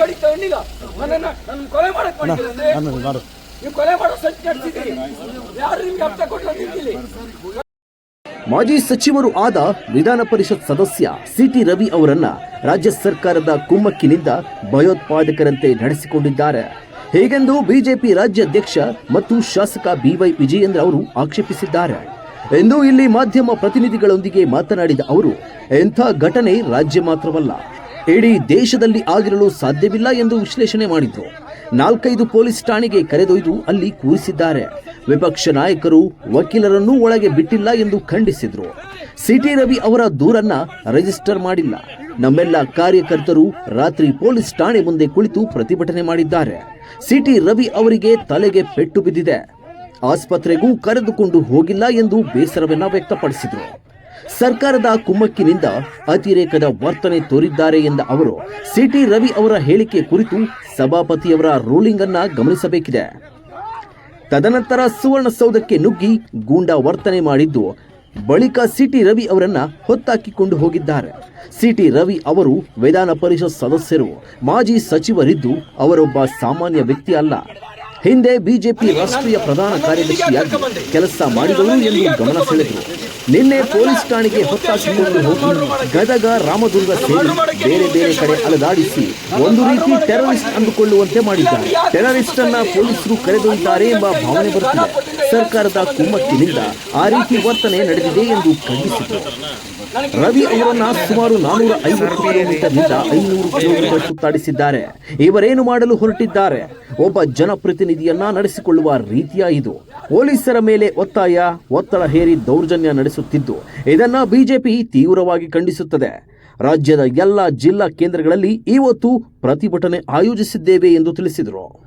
ಬಂದೀಗ ನನ್ನನ್ನ ನನ್ನ ಕೊಲೆ ಮಾಡಕ್ ಮಾಡಿದ್ದೀರಿ ನೀವು ಕೊಲೆ ಮಾಡೋ ಸಂಚು ನಡೆಸಿದ್ರಿ ಯಾರು ನಿಮ್ಗೆ ಅರ್ಥ ಮಾಜಿ ಸಚಿವರು ಆದ ವಿಧಾನ ಪರಿಷತ್ ಸದಸ್ಯ ಸಿಟಿ ರವಿ ಅವರನ್ನ ರಾಜ್ಯ ಸರ್ಕಾರದ ಕುಮ್ಮಕ್ಕಿನಿಂದ ಭಯೋತ್ಪಾದಕರಂತೆ ನಡೆಸಿಕೊಂಡಿದ್ದಾರೆ. ಹೇಗೆಂದು ಬಿಜೆಪಿ ರಾಜ್ಯಾಧ್ಯಕ್ಷ ಮತ್ತು ಶಾಸಕ ಬಿವೈ ವಿಜಯೇಂದ್ರ ಅವರು ಆಕ್ಷೇಪಿಸಿದ್ದಾರೆ. ಎಂದು ಇಲ್ಲಿ ಮಾಧ್ಯಮ ಪ್ರತಿನಿಧಿಗಳೊಂದಿಗೆ ಮಾತನಾಡಿದ ಅವರು ಎಂಥ ಘಟನೆ ರಾಜ್ಯ ಮಾತ್ರವಲ್ಲ ಇಡೀ ದೇಶದಲ್ಲಿ ಆಗಿರಲು ಸಾಧ್ಯವಿಲ್ಲ ಎಂದು ವಿಶ್ಲೇಷಣೆ ಮಾಡಿದ್ರು. ನಾಲ್ಕೈದು ಪೊಲೀಸ್ ಠಾಣೆಗೆ ಕರೆದೊಯ್ದು ಅಲ್ಲಿ ಕೂರಿಸಿದ್ದಾರೆ. ವಿಪಕ್ಷ ನಾಯಕರು ವಕೀಲರನ್ನೂ ಒಳಗೆ ಬಿಟ್ಟಿಲ್ಲ ಎಂದು ಖಂಡಿಸಿದ್ರು. ಸಿಟಿ ರವಿ ಅವರ ದೂರನ್ನ ರಿಜಿಸ್ಟರ್ ಮಾಡಿಲ್ಲ. ನಮ್ಮೆಲ್ಲ ಕಾರ್ಯಕರ್ತರು ರಾತ್ರಿ ಪೊಲೀಸ್ ಠಾಣೆ ಮುಂದೆ ಕುಳಿತು ಪ್ರತಿಭಟನೆ ಮಾಡಿದ್ದಾರೆ. ಸಿಟಿ ರವಿ ಅವರಿಗೆ ತಲೆಗೆ ಪೆಟ್ಟು ಬಿದ್ದಿದೆ. ಆಸ್ಪತ್ರೆಗೂ ಕರೆದುಕೊಂಡು ಹೋಗಿಲ್ಲ ಎಂದು ಬೇಸರವನ್ನ ವ್ಯಕ್ತಪಡಿಸಿದರು. ಸರ್ಕಾರದ ಕುಮ್ಮಕ್ಕಿನಿಂದ ಅತಿರೇಕದ ವರ್ತನೆ ತೋರಿದ್ದಾರೆ ಎಂದ ಅವರು, ಸಿಟಿ ರವಿ ಅವರ ಹೇಳಿಕೆ ಕುರಿತು ಸಭಾಪತಿಯವರ ರೂಲಿಂಗ್ ಅನ್ನ ಗಮನಿಸಬೇಕಿದೆ. ತದನಂತರ ಸುವರ್ಣಸೌಧಕ್ಕೆ ನುಗ್ಗಿ ಗೂಂಡಾ ವರ್ತನೆ ಮಾಡಿದ್ದು, ಬಳಿಕ ಸಿಟಿ ರವಿ ಅವರನ್ನ ಹೊತ್ತಾಕಿಕೊಂಡು ಹೋಗಿದ್ದಾರೆ. ಸಿಟಿ ರವಿ ಅವರು ವಿಧಾನ ಪರಿಷತ್ ಸದಸ್ಯರು, ಮಾಜಿ ಸಚಿವರಿದ್ದು ಅವರೊಬ್ಬ ಸಾಮಾನ್ಯ ವ್ಯಕ್ತಿ ಅಲ್ಲ. ಹಿಂದೆ ಬಿಜೆಪಿ ರಾಷ್ಟ್ರೀಯ ಪ್ರಧಾನ ಕಾರ್ಯದರ್ಶಿಯಾಗಿ ಕೆಲಸ ಮಾಡಿದವರು ಎಂದು ಗಮನ ಸೆಳೆದರು. ನಿನ್ನೆ ಪೊಲೀಸ್ ಠಾಣೆಗೆ ಹೊತ್ತಾಸಿಕೊಂಡು ಹೋಗಿ ಗದಗ ರಾಮದುರ್ಗ ಸೇರಿ ಬೇರೆ ಬೇರೆ ಕಡೆ ಅಲದಾಡಿಸಿ ಒಂದು ರೀತಿ ಟೆರರಿಸ್ಟ್ ಅಂದುಕೊಳ್ಳುವಂತೆ ಮಾಡಿದ್ದಾರೆ. ಟೆರರಿಸ್ಟ್ ಅನ್ನ ಪೊಲೀಸರು ಕರೆದೊಯ್ಯುತ್ತಾರೆ ಎಂಬ ಭಾವನೆ ಬರುತ್ತಿದೆ. ಸರ್ಕಾರದ ಕುಮ್ಮಕ್ಕಿನಿಂದ ಆ ರೀತಿ ವರ್ತನೆ ನಡೆದಿದೆ ಎಂದು ಖಂಡಿಸಿದರು. ರವಿ ಅವರನ್ನ ಸುಮಾರು ನಾನೂರ ಐವತ್ತು ಕಿಲೋಮೀಟರ್ನಿಂದ ಐನೂರು ಕಿಲೋಮೀಟರ್ ಸುತ್ತಾಡಿಸಿದ್ದಾರೆ. ಇವರೇನು ಮಾಡಲು ಹೊರಟಿದ್ದಾರೆ? ಒಬ್ಬ ಜನಪ್ರತಿನಿಧಿಯನ್ನ ನಡೆಸಿಕೊಳ್ಳುವ ರೀತಿಯ ಇದು. ಪೊಲೀಸರ ಮೇಲೆ ಒತ್ತಾಯ, ಒತ್ತಡ ಹೇರಿ ದೌರ್ಜನ್ಯ ನಡೆಸುತ್ತಿದ್ದು, ಇದನ್ನ ಬಿಜೆಪಿ ತೀವ್ರವಾಗಿ ಖಂಡಿಸುತ್ತದೆ. ರಾಜ್ಯದ ಎಲ್ಲ ಜಿಲ್ಲಾ ಕೇಂದ್ರಗಳಲ್ಲಿ ಇವತ್ತು ಪ್ರತಿಭಟನೆ ಆಯೋಜಿಸಿದ್ದೇವೆ ಎಂದು ತಿಳಿಸಿದರು.